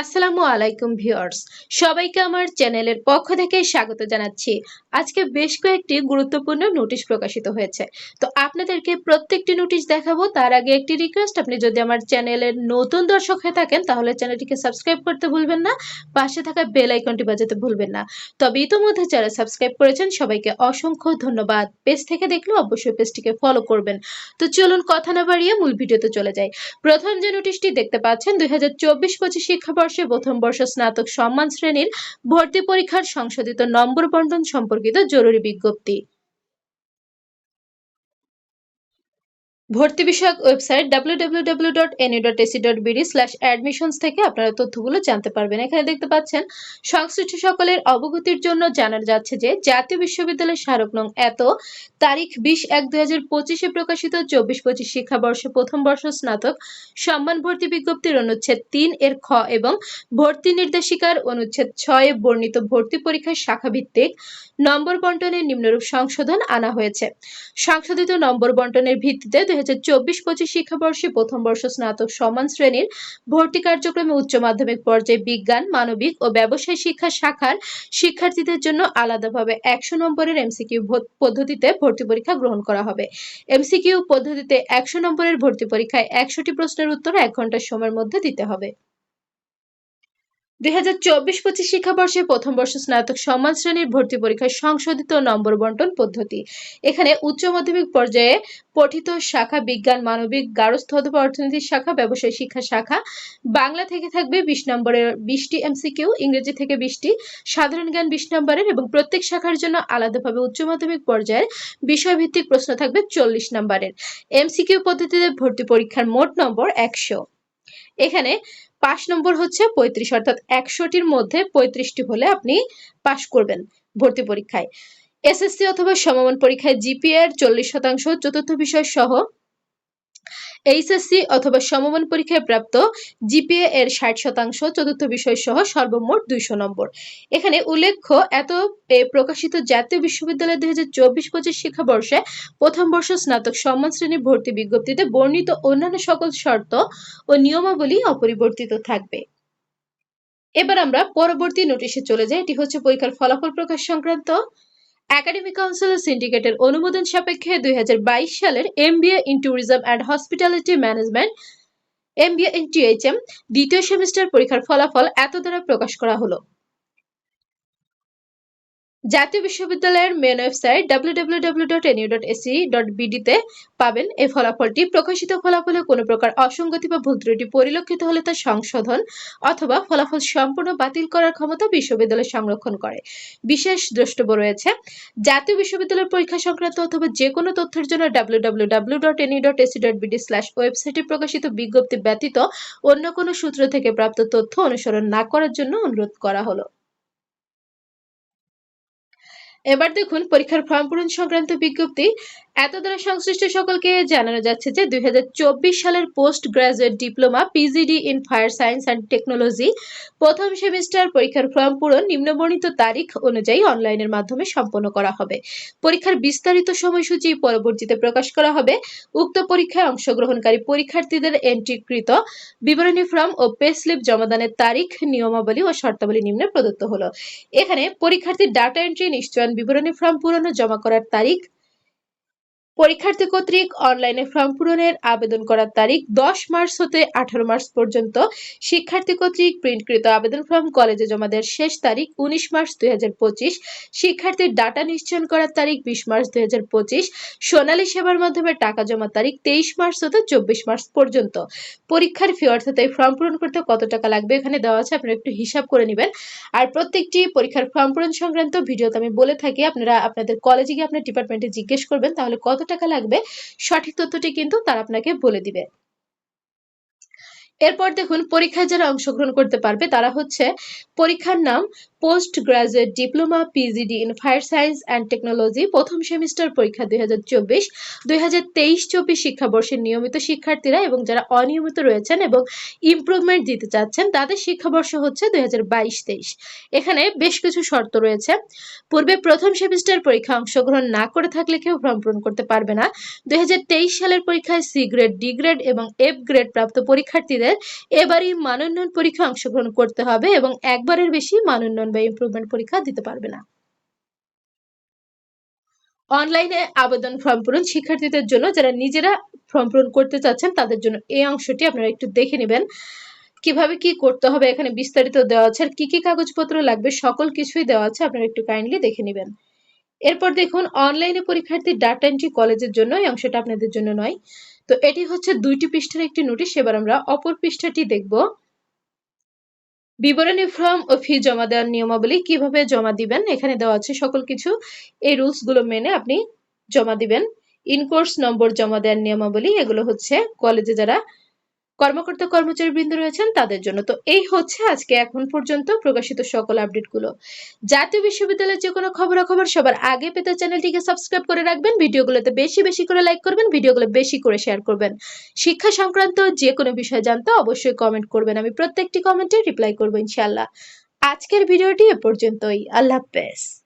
আসসালামু আলাইকুম ভিউয়ার্স। সবাইকে আমার চ্যানেলের পক্ষ থেকে স্বাগত জানাচ্ছি। আজকে বেশ কয়েকটি গুরুত্বপূর্ণ নোটিশ প্রকাশিত হয়েছে। তো আপনাদেরকে প্রত্যেকটি নোটিশ দেখাবো, তার আগে একটি রিকোয়েস্ট আপনি যদি আমার চ্যানেলের নতুন দর্শক হয়ে থাকেন, তাহলে চ্যানেলটিকে সাবস্ক্রাইব করতে ভুলবেন না, পাশে থাকা বেল আইকনটি বাজাতে ভুলবেন না। তবে ইতোমধ্যে যারা সাবস্ক্রাইব করেছেন, সবাইকে অসংখ্য ধন্যবাদ। পেজ থেকে দেখলেও অবশ্যই পেজটিকে ফলো করবেন। তো চলুন কথা না বাড়িয়ে মূল ভিডিওতে চলে যাই। প্রথম যে নোটিশটি দেখতে পাচ্ছেন, দুই হাজার চব্বিশ পঁচিশ শিক্ষাবর্ষে প্রথম বর্ষ স্নাতক সম্মান শ্রেণির ভর্তি পরীক্ষার সংশোধিত নম্বর বন্টন সম্পর্কিত জরুরি বিজ্ঞপ্তি। ভর্তি বিষয়ক ওয়েবসাইট www.nu.ac.bd/admissions থেকে আপনারা তথ্যগুলো জানতে পারবেন। এখানে দেখতে পাচ্ছেন, সংশ্লিষ্ট সকলের অবগতির জন্য জানানো যাচ্ছে যে, জাতীয় বিশ্ববিদ্যালয়ের স্মারক নং এত, তারিখ বিশ এক দুই হাজার পঁচিশে প্রকাশিত চব্বিশ পঁচিশ শিক্ষাবর্ষে প্রথম বর্ষ স্নাতক, সম্মান ভর্তি বিজ্ঞপ্তির অনুচ্ছেদ তিন এর খ এবং ভর্তি নির্দেশিকার অনুচ্ছেদ ছয়ে বর্ণিত ভর্তি পরীক্ষার শাখা ভিত্তিক নম্বর বন্টনের নিম্নরূপ সংশোধন আনা হয়েছে। সংশোধিত নম্বর বন্টনের ভিত্তিতে দুই হাজার চব্বিশ পঁচিশ শিক্ষাবর্ষে প্রথম বর্ষ স্নাতক সমান শ্রেণির ভর্তি কার্যক্রমে উচ্চ মাধ্যমিক পর্যায়ে বিজ্ঞান, মানবিক ও ব্যবসায় শিক্ষা শাখার শিক্ষার্থীদের জন্য আলাদাভাবে একশো নম্বরের এমসিকিউ পদ্ধতিতে ভর্তি পরীক্ষা গ্রহণ করা হবে। এমসিকিউ পদ্ধতিতে একশো নম্বরের ভর্তি পরীক্ষায় একশোটি প্রশ্নের উত্তর এক ঘণ্টার সময়ের মধ্যে দিতে হবে। দুই হাজার চব্বিশ পঁচিশ শিক্ষাবর্ষে প্রথম বর্ষ স্নাতক সম্মান শ্রেণির ভর্তি পরীক্ষায় সংশোধিত নম্বর বন্টন পদ্ধতি। এখানে উচ্চ মাধ্যমিক পর্যায়ে পঠিত শাখা বিজ্ঞান, মানবিক গার্হস্থ অথবা অর্থনীতি শাখা, ব্যবসায় শিক্ষা শাখা। বাংলা থেকে থাকবে বিশ নম্বরের বিশটি এমসিকিউ, ইংরেজি থেকে বিশটি, সাধারণ জ্ঞান বিশ নম্বরের এবং প্রত্যেক শাখার জন্য আলাদাভাবে উচ্চ মাধ্যমিক পর্যায়ের বিষয়ভিত্তিক প্রশ্ন থাকবে চল্লিশ নম্বরের। এমসিকিউ পদ্ধতিতে ভর্তি পরীক্ষার মোট নম্বর একশো। এখানে পাশ নম্বর হচ্ছে পঁয়ত্রিশ, অর্থাৎ একশোটির মধ্যে পঁয়ত্রিশটি হলে আপনি পাশ করবেন ভর্তি পরীক্ষায়। এসএসসি অথবা সমমান পরীক্ষায় জিপিএ চল্লিশ শতাংশ, চতুর্থ বিষয় সহ এইচএসসি অথবা সমমান পরীক্ষায় প্রাপ্ত জিপিএ এর ষাট শতাংশ, চতুর্থ বিষয় সহ সর্বমোট দুইশো নম্বর। এখানে উল্লেখ্য, এত প্রকাশিত জাতীয় বিশ্ববিদ্যালয় দুই হাজার চব্বিশ পঁচিশ শিক্ষাবর্ষে প্রথম বর্ষ স্নাতক সম্মান শ্রেণি ভর্তি বিজ্ঞপ্তিতে বর্ণিত অন্যান্য সকল শর্ত ও নিয়মাবলী অপরিবর্তিত থাকবে। এবার আমরা পরবর্তী নোটিশে চলে যাই। এটি হচ্ছে পরীক্ষার ফলাফল প্রকাশ সংক্রান্ত। একাডেমিক কাউন্সিল সিন্ডিকেটের অনুমোদন সাপেক্ষে দুই হাজার বাইশ সালের MBA in tourism and hospitality management M MBA in THM দ্বিতীয় সেমিস্টার পরীক্ষার ফলাফল এত দ্বারা প্রকাশ করা হলো। জাতীয় বিশ্ববিদ্যালয়ের মেন ওয়েবসাইট www.nu.ac.bd তে পাবেন এই ফলাফলটি। প্রকাশিত ফলাফলে কোনো প্রকার অসঙ্গতি বা ভুল ত্রুটি পরিলক্ষিত হলে তা সংশোধন অথবা ফলাফল সম্পূর্ণ বাতিল করার ক্ষমতা বিশ্ববিদ্যালয় সংরক্ষণ করে। বিশেষ দ্রষ্টব্য রয়েছে, জাতীয় বিশ্ববিদ্যালয়ের পরীক্ষা সংক্রান্ত অথবা যে কোনো তথ্যের জন্য www.nu.ac.bd ওয়েবসাইটে প্রকাশিত বিজ্ঞপ্তি ব্যতীত অন্য কোনো সূত্র থেকে প্রাপ্ত তথ্য অনুসরণ না করার জন্য অনুরোধ করা হলো। এবার দেখুন পরীক্ষার ফর্ম পূরণ সংক্রান্ত বিজ্ঞপ্তি এত দ্বারা সংশ্লিষ্ট সকলকে জানানো যাচ্ছে যে দুই হাজার চব্বিশ সালের post graduate diploma, PGD in fire science and technology, প্রথম সেমিস্টার পরীক্ষার ফর্ম পূরণ নিম্নবর্ণিত তারিখ অনুযায়ী অনলাইনের মাধ্যমে সম্পন্ন করা হবে। পরীক্ষার বিস্তারিত সময়সূচি পরবর্তীতে প্রকাশ করা হবে। উক্ত পরীক্ষায় অংশগ্রহণকারী পরীক্ষার্থীদের এন্ট্রিকৃত বিবরণী ফর্ম ও পে স্লিপ জমাদানের তারিখ, নিয়মাবলী ও শর্তাবলী নিম্নে প্রদত্ত হলো। এখানে পরীক্ষার্থীর ডাটা এন্ট্রি, নিশ্চয়ন বিবরণী ফর্ম পূরণ ও জমা করার তারিখ পরীক্ষার্থী কর্তৃক অনলাইনে ফর্ম পূরণের আবেদন করার তারিখ দশ মার্চ হতে আঠারো মার্চ পর্যন্ত। শিক্ষার্থী কর্তৃক প্রিন্টকৃত আবেদন ফর্ম কলেজে জমা দেওয়ার শেষ তারিখ উনিশ মার্চ দুই হাজার পঁচিশ। শিক্ষার্থীর ডাটা নিশ্চয়ন করার তারিখ বিশ মার্চ দুই সোনালী সেবার মাধ্যমে টাকা জমা তারিখ তেইশ মার্চ হতে চব্বিশ মার্চ পর্যন্ত। পরীক্ষার ফি অর্থাৎ এই ফর্ম পূরণ করতে কত টাকা লাগবে এখানে দেওয়া আছে, আপনারা একটু হিসাব করে নেবেন। আর প্রত্যেকটি পরীক্ষার ফর্ম পূরণ সংক্রান্ত ভিডিওতে আমি বলে থাকি, আপনারা আপনাদের কলেজে গিয়ে আপনার ডিপার্টমেন্টে জিজ্ঞেস করবেন, তাহলে কত টাকা লাগবে, সঠিক তথ্যটি কিন্তু তারা আপনাকে বলে দিবে। এরপর দেখুন, পরীক্ষায় যারা অংশগ্রহণ করতে পারবে, তারা হচ্ছে পরীক্ষার নাম post graduate diploma PGD in fire science and technology প্রথম সেমিস্টার পরীক্ষা দুই হাজার চব্বিশ, দুই হাজার তেইশ চব্বিশ শিক্ষাবর্ষের নিয়মিত শিক্ষার্থীরা এবং যারা অনিয়মিত রয়েছেন এবং ইমপ্রুভমেন্ট দিতে চাচ্ছেন, তাদের শিক্ষাবর্ষ হচ্ছে দুই হাজার বাইশ তেইশ। এখানে বেশ কিছু শর্ত রয়েছে। পূর্বে প্রথম সেমিস্টার পরীক্ষা অংশগ্রহণ না করে থাকলে কেউ ফর্ম পূরণ করতে পারবে না। দুই হাজার তেইশ সালের পরীক্ষায় সি গ্রেড ডি গ্রেড এবং এফ গ্রেড প্রাপ্ত পরীক্ষার্থীদের এবারই মানোন্নয়ন পরীক্ষা অংশগ্রহণ করতে হবে এবং একবারের বেশি মানোন্নয়ন বা ইমপ্রুভমেন্ট পরীক্ষা দিতে পারবে না। অনলাইনে আবেদন ফর্ম পূরণ শিক্ষার্থীদের জন্য, যারা নিজেরা ফর্ম পূরণ করতে চাচ্ছেন, তাদের জন্য এই অংশটি আপনারা একটু দেখে নেবেন। কীভাবে কি করতে হবে, এখানে বিস্তারিত দেওয়া আছে, আর কি কি কাগজপত্র লাগবে, সকল কিছুই দেওয়া আছে, আপনারা একটু কাইন্ডলি দেখে নেবেন। এরপর দেখুন অনলাইনে পরীক্ষার্থী ডাটা এন্ট্রি কলেজের জন্য এই অংশটা আপনাদের জন্য নয়। তো এটি হচ্ছে দুইটি পৃষ্ঠার একটি নোটিশ এবার আমরা অপর পৃষ্ঠাটি দেখব। বিবরণী ফর্ম ও ফি জমা দেওয়ার নিয়মাবলী কীভাবে জমা দিবেন, এখানে দেওয়া আছে সকল কিছু। এই রুলসগুলো মেনে আপনি জমা দিবেন। ইনকোর্স নম্বর জমা দেওয়ার নিয়মাবলী, এগুলো হচ্ছে কলেজে যারা কর্মকর্তা কর্মচারী বৃন্দ রয়েছেন তাদের জন্য। তো এই হচ্ছে আজকে এখন পর্যন্ত প্রকাশিত সকল আপডেটগুলো। জাতীয় বিশ্ববিদ্যালয়ের যে কোনো খবরাখবর সবার আগে পেতে চ্যানেলটিকে সাবস্ক্রাইব করে রাখবেন, ভিডিওগুলোতে বেশি বেশি করে লাইক করবেন, ভিডিওগুলো বেশি করে শেয়ার করবেন। শিক্ষা সংক্রান্ত যে কোনো বিষয় জানতে অবশ্যই কমেন্ট করবেন, আমি প্রত্যেকটি কমেন্টে রিপ্লাই করব ইনশাল্লাহ আজকের ভিডিওটি এ পর্যন্তই, আল্লাহ হাফেজ।